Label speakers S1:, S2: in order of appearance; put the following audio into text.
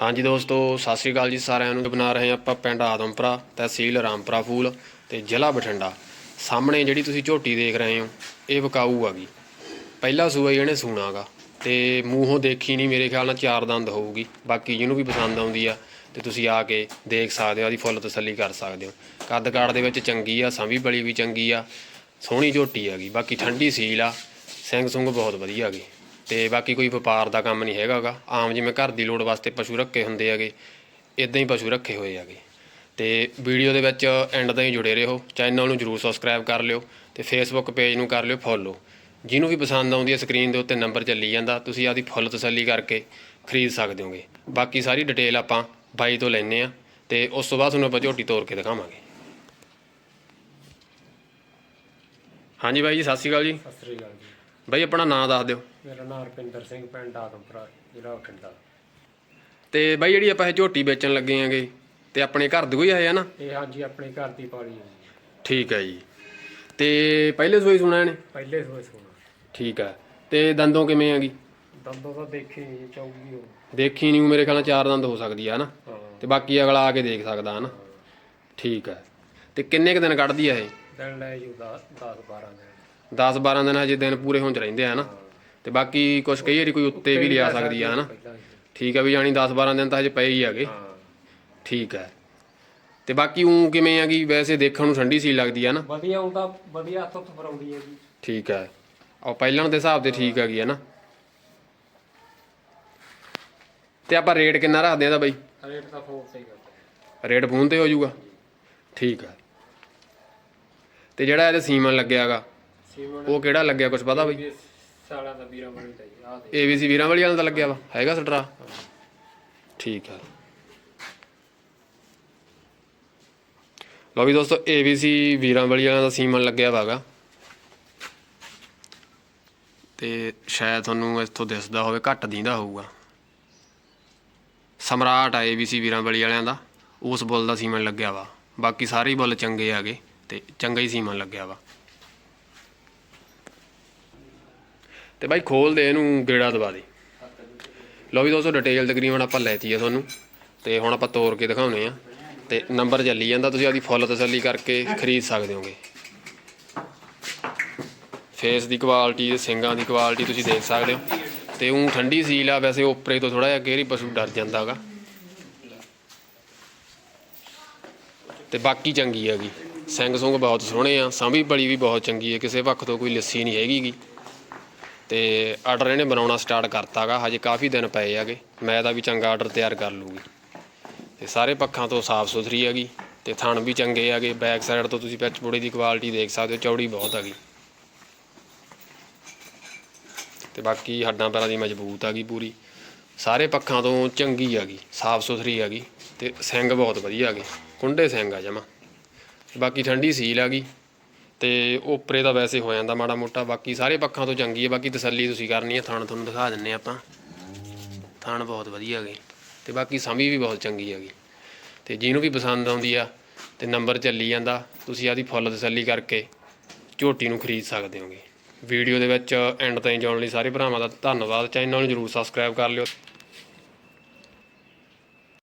S1: ਹਾਂਜੀ ਦੋਸਤੋ, ਸਤਿ ਸ੍ਰੀ ਅਕਾਲ ਜੀ ਸਾਰਿਆਂ ਨੂੰ। ਬਣਾ ਰਹੇ ਹਾਂ ਆਪਾਂ ਪਿੰਡ ਆਦਮਪੁਰਾ, ਤਹਿਸੀਲ ਰਾਮਪੁਰਾ ਫੂਲ ਤੇ ਜ਼ਿਲ੍ਹਾ ਬਠਿੰਡਾ। ਸਾਹਮਣੇ ਜਿਹੜੀ ਤੁਸੀਂ ਝੋਟੀ ਦੇਖ ਰਹੇ ਹੋ, ਇਹ ਵਿਕਾਊ ਗਈ ਪਹਿਲਾ ਸੂਆ ਹੀ ਇਹਨੇ ਸੂਣਾਗਾ ਤੇ ਮੂੰਹੋਂ ਦੇਖੀ ਨਹੀਂ ਮੇਰੇ ਖਿਆਲ ਨਾਲ ਚਾਰ ਦੰਦ ਹੋਊਗੀ। ਬਾਕੀ ਜਿਹਨੂੰ ਵੀ ਪਸੰਦ ਆਉਂਦੀ ਆ ਤੇ ਤੁਸੀਂ ਆ ਕੇ ਦੇਖ ਸਕਦੇ ਹੋ, ਆਦੀ ਫੁੱਲ ਤਸੱਲੀ ਕਰ ਸਕਦੇ ਹੋ। ਕੱਦ ਕਾੜ ਦੇ ਵਿੱਚ ਚੰਗੀ ਆ ਸੰਭੀ ਬਲੀ ਵੀ ਚੰਗੀ ਆ, ਸੋਹਣੀ ਝੋਟੀ ਆ ਗਈ ਬਾਕੀ ਠੰਡੀ ਸੀਲ ਆ, ਸਿੰਘ ਸੁੰਗ ਬਹੁਤ ਵਧੀਆ ਹੈਗੇ। ਤੇ ਬਾਕੀ ਕੋਈ ਵਪਾਰ ਦਾ ਕੰਮ ਨਹੀਂ ਹੈਗਾਗਾ ਆਮ ਜਿਵੇਂ ਘਰ ਦੀ ਲੋੜ ਵਾਸਤੇ ਪਸ਼ੂ ਰੱਖੇ ਹੁੰਦੇ ਹੈਗੇ ਇਦਾਂ ਹੀ ਪਸ਼ੂ ਰੱਖੇ ਹੋਏ ਹੈਗੇ। ਤੇ ਵੀਡੀਓ ਦੇ ਵਿੱਚ ਐਂਡ ਤਾਈਂ ਜੁੜੇ ਰਹੋ ਚੈਨਲ ਨੂੰ ਜਰੂਰ ਸਬਸਕ੍ਰਾਈਬ ਕਰ ਲਿਓ ਤੇ ਫੇਸਬੁੱਕ ਪੇਜ ਨੂੰ ਕਰ ਲਿਓ ਫੋਲੋ ਜਿਹਨੂੰ ਵੀ ਪਸੰਦ ਆਉਂਦੀ ਹੈ ਸਕਰੀਨ ਦੇ ਉੱਤੇ ਨੰਬਰ ਚੱਲੀ ਜਾਂਦਾ, ਤੁਸੀਂ ਆਦੀ ਫੁੱਲ ਤਸੱਲੀ ਕਰਕੇ ਖਰੀਦ ਸਕਦੇ ਹੋਗੇ। ਬਾਕੀ ਸਾਰੀ ਡਿਟੇਲ ਆਪਾਂ ਬਾਈ ਤੋਂ ਲੈਣੇ ਆ ਤੇ ਉਸ ਤੋਂ ਬਾਅਦ ਤੁਹਾਨੂੰ ਆਪਾਂ ਝੋਟੀ ਤੋੜ ਕੇ ਦਿਖਾਵਾਂਗੇ। ਹਾਂਜੀ ਬਾਈ ਜੀ, ਸਤਿ ਸ਼੍ਰੀ ਅਕਾਲ ਜੀ।
S2: ਸਤਿ ਸ੍ਰੀ ਅਕਾਲ ਜੀ।
S1: ਬਾਈ ਆਪਣਾ ਨਾਮ ਦੱਸ ਦਿਓ।
S2: ਮੇਰਾ ਨਾਮ ਰੁਪਿੰਦਰ ਸਿੰਘ ਪਿੰਡ ਆਦਮਪੁਰਾ ਜ਼ਿਲ੍ਹਾ ਬਠਿੰਡਾ।
S1: ਤੇ ਬਾਈ ਜਿਹੜੀ ਆਪਾਂ ਇਹ ਝੋਟੀ ਵੇਚਣ ਲੱਗੇ ਆਂਗੇ ਤੇ ਆਪਣੇ ਘਰ ਦੇ ਕੋਈ ਆਏ ਆ ਨਾ?
S2: ਇਹ ਹਾਂਜੀ ਆਪਣੇ ਘਰ ਦੀ ਪਾਲੀ ਹੈ ਜੀ।
S1: ਠੀਕ ਹੈ ਜੀ। ਤੇ ਪਹਿਲੇ ਸੋਈ ਸੁਣਾ ਨੇ
S2: ਪਹਿਲੇ ਸੋਏ ਸੋਣਾ।
S1: ਠੀਕ ਹੈ। ਤੇ ਦੰਦੋਂ ਕਿਵੇਂ ਆਗੀ
S2: ਦੰਦੋਂ ਤਾਂ ਦੇਖੀ ਨਹੀਂ ਚੌਗੀ ਹੋ।
S1: ਦੇਖੀ ਨਹੀਂ ਮੇਰੇ ਖਿਆਲ ਨਾਲ ਚਾਰ ਦੰਦ ਹੋ ਸਕਦੀ ਆ ਨਾ?
S2: ਹਾਂ।
S1: ਤੇ ਬਾਕੀ ਅਗਲਾ ਆ ਕੇ ਦੇਖ ਸਕਦਾ ਹਨਾ ਠੀਕ ਹੈ। ਤੇ ਕਿੰਨੇ ਕੁ ਦਿਨ ਕੱਢਦੀ ਆ ਇਹ?
S2: ਦਿਨ ਲੈ ਜੂ 10 12 ਦਿਨ।
S1: 10 12 ਦਿਨ ਹਜੇ ਦਿਨ ਪੂਰੇ ਹੋਣ ਚ ਰਹਿੰਦੇ ਆ ਨਾ। ਤੇ ਬਾਕੀ ਕੁਝ ਕਈ ਵਾਰੀ ਕੋਈ ਉੱਤੇ ਵੀ ਲਿਆ ਸਕਦੀ ਆ ਹਨਾ। ਠੀਕ ਹੈ ਵੀ ਜਾਣੀ 10 12 ਦਿਨ ਤਾਂ ਹਜੇ ਪਏ ਹੀ
S2: ਹਾਂ
S1: ਠੀਕ ਹੈ ਤੇ ਬਾਕੀ ਉਹ ਕਿਵੇਂ ਆਗੀ ਵੈਸੇ ਦੇਖਣ ਨੂੰ ਠੰਡੀ ਸੀ ਲੱਗਦੀ ਆ ਨਾ।
S2: ਵਧੀਆ ਆਉਂਦਾ ਵਧੀਆ ਹੱਥ ਉੱਤ ਫਰਾਉਂਦੀ ਹੈ ਜੀ।
S1: ਠੀਕ ਹੈ ਉਹ ਪਹਿਲਾਂ ਦੇ ਹਿਸਾਬ ਤੇ ਠੀਕ ਹੈਗੀ ਹੈ ਨਾ। ਤੇ ਆਪਾਂ ਰੇਟ ਕਿੰਨਾ ਰੱਖਦੇ ਆ ਦਾ ਬਾਈ?
S2: ਰੇਟ ਤਾਂ ਫੋਨ ਤੇ ਹੀ ਕਰਦੇ
S1: ਰੇਟ ਫੋਨ ਤੇ ਹੋ ਜਾਊਗਾ। ਠੀਕ ਹੈ ਤੇ ਜਿਹੜਾ ਇਹਦੇ ਸੀਮਨ ਲੱਗਿਆਗਾ ਉਹ ਕਿਹੜਾ ਲੱਗਿਆ ਕੁਝ ਪਤਾ ਬਾਈ?
S2: ਸਾਲਾਂ ਦਾ ਵੀਰਾਂ ਬਣੀ ਤਾਂ ਜੀ ਆਹ ਦੇ
S1: ਏਬੀਸੀ ਵੀਰਾਂ ਵਾਲੀ ਵਾਲਾ ਦਾ ਲੱਗਿਆ ਵਾ? ਹੈਗਾ ਸਟਰਾ? ਠੀਕ ਹੈ ਲਓ ਵੀ ਦੋਸਤੋ ਏਬੀਸੀ ਵੀਰਾਂ ਵਾਲੀ ਵਾਲਾ ਦਾ ਸੀਮਨ ਲੱਗਿਆ ਵਾਗਾ ਤੇ ਸ਼ਾਇਦ ਤੁਹਾਨੂੰ ਇੱਥੋਂ ਦਿਸਦਾ ਹੋਵੇ ਘੱਟ ਦੀਂਦਾ ਹੋਊਗਾ। ਸਮਰਾਟ ਆ ਏਬੀਸੀ ਵੀਰਾਂ ਵਾਲੀ ਵਾਲਿਆਂ ਦਾ। ਉਸ ਬੁੱਲ ਦਾ ਸੀਮਨ ਲੱਗਿਆ ਵਾ। ਬਾਕੀ ਸਾਰੇ ਹੀ ਬੁੱਲ ਚੰਗੇ ਆਗੇ ਤੇ ਚੰਗਾ ਹੀ ਸੀਮਨ ਲੱਗਿਆ ਵਾ। ਤੇ ਬਾਈ ਖੋਲ ਦੇ ਇਹਨੂੰ ਗੇੜਾ ਦਵਾ ਦੇ। ਲਓ ਵੀ ਦੋਸਤੋ ਡਿਟੇਲ ਤਕਰੀਬਨ ਆਪਾਂ ਲੈਤੀ ਆ ਤੁਹਾਨੂੰ। ਤੇ ਹੁਣ ਆਪਾਂ ਤੋੜ ਕੇ ਦਿਖਾਉਨੇ ਆ। ਤੇ ਨੰਬਰ ਚੱਲੀ ਜਾਂਦਾ, ਤੁਸੀਂ ਆਦੀ ਫੁੱਲ ਤਸੱਲੀ ਕਰਕੇ ਖਰੀਦ ਸਕਦੇ ਹੋਗੇ। ਫੇਸ ਦੀ ਕੁਆਲਿਟੀ ਸਿੰਗਾਂ ਦੀ ਕੁਆਲਿਟੀ ਤੁਸੀਂ ਦੇਖ ਸਕਦੇ ਹੋ। ਤੇ ਉਹ ਠੰਡੀ ਸੀਲ ਆ, ਵੈਸੇ ਉੱਪਰੇ ਤੋਂ ਥੋੜਾ ਜਿਹਾ ਗੇਰੀ ਪਸ਼ੂ ਡਰ ਜਾਂਦਾਗਾ ਤੇ ਬਾਕੀ ਚੰਗੀ ਹੈਗੀ। ਸਿੰਘ ਸੁੰਗ ਬਹੁਤ ਸੋਹਣੇ ਆ, ਸਾਂਭੀ ਬੜੀ ਵੀ ਬਹੁਤ ਚੰਗੀ ਹੈ, ਕਿਸੇ ਪੱਖ ਤੋਂ ਕੋਈ ਲੱਸੀ ਨਹੀਂ ਹੈਗੀਗੀ ਤੇ ਆਰਡਰ ਇਹਨੇ ਬਣਾਉਣਾ ਸਟਾਰਟ ਕਰਤਾਗਾ, ਹਜੇ ਕਾਫੀ ਦਿਨ ਪਏ ਹੈਗੇ। ਮੈਂ ਤਾਂ ਵੀ ਚੰਗਾ ਆਰਡਰ ਤਿਆਰ ਕਰ ਲੂਗੀ। ਤੇ ਸਾਰੇ ਪੱਖਾਂ ਤੋਂ ਸਾਫ਼ ਸੁਥਰੀ ਹੈਗੀ, ਤੇ ਥਣ ਵੀ ਚੰਗੇ ਹੈਗੇ, ਬੈਕ ਸਾਈਡ ਤੋਂ ਤੁਸੀਂ ਪਿੱਛ ਬੁੜੇ ਦੀ ਕੁਆਲਿਟੀ ਦੇਖ ਸਕਦੇ ਹੋ, ਚੌੜੀ ਬਹੁਤ ਹੈਗੀ। ਤੇ ਬਾਕੀ ਹੱਡਾਂ ਪੈਰਾਂ ਦੀ ਮਜ਼ਬੂਤ ਹੈਗੀ ਪੂਰੀ। ਸਾਰੇ ਪੱਖਾਂ ਤੋਂ ਚੰਗੀ ਹੈਗੀ, ਸਾਫ਼ ਸੁਥਰੀ ਹੈਗੀ, ਤੇ ਸਿੰਘ ਬਹੁਤ ਵਧੀਆ ਹੈਗੇ। ਕੁੰਡੇ ਸਿੰਘ ਆ ਜਮਾ। ਬਾਕੀ ਠੰਡੀ ਸੀਲ ਹੈਗੀ। ਤੇ ਉੱਪਰੇ ਤਾਂ ਵੈਸੇ ਹੋ ਜਾਂਦਾ ਮਾੜਾ ਮੋਟਾ, ਬਾਕੀ ਸਾਰੇ ਪੱਖਾਂ ਤੋਂ ਚੰਗੀ ਹੈ, ਬਾਕੀ ਤਸੱਲੀ ਤੁਸੀਂ ਕਰਨੀ ਹੈ, ਥਣ ਤੁਹਾਨੂੰ ਦਿਖਾ ਦਿੰਨੇ ਆਪਾਂ। ਥਣ ਬਹੁਤ ਵਧੀਆ ਹੈਗੇ, ਤੇ ਬਾਕੀ ਸਮੀ ਵੀ ਬਹੁਤ ਚੰਗੀ ਹੈਗੀ। ਤੇ ਜਿਹਨੂੰ ਵੀ ਪਸੰਦ ਆਉਂਦੀ ਆ, ਤੇ ਨੰਬਰ ਚੱਲੀ ਜਾਂਦਾ, ਤੁਸੀਂ ਆਦੀ ਫੁੱਲ ਤਸੱਲੀ ਕਰਕੇ ਝੋਟੀ ਨੂੰ ਖਰੀਦ ਸਕਦੇ ਹੋਗੇ। ਵੀਡੀਓ ਦੇ ਵਿੱਚ ਐਂਡ ਤਾਈਂ ਜਾਣ ਲਈ ਸਾਰੇ ਭਰਾਵਾਂ ਦਾ ਧੰਨਵਾਦ, ਚੈਨਲ ਨੂੰ ਜਰੂਰ ਸਬਸਕ੍ਰਾਈਬ ਕਰ ਲਿਓ।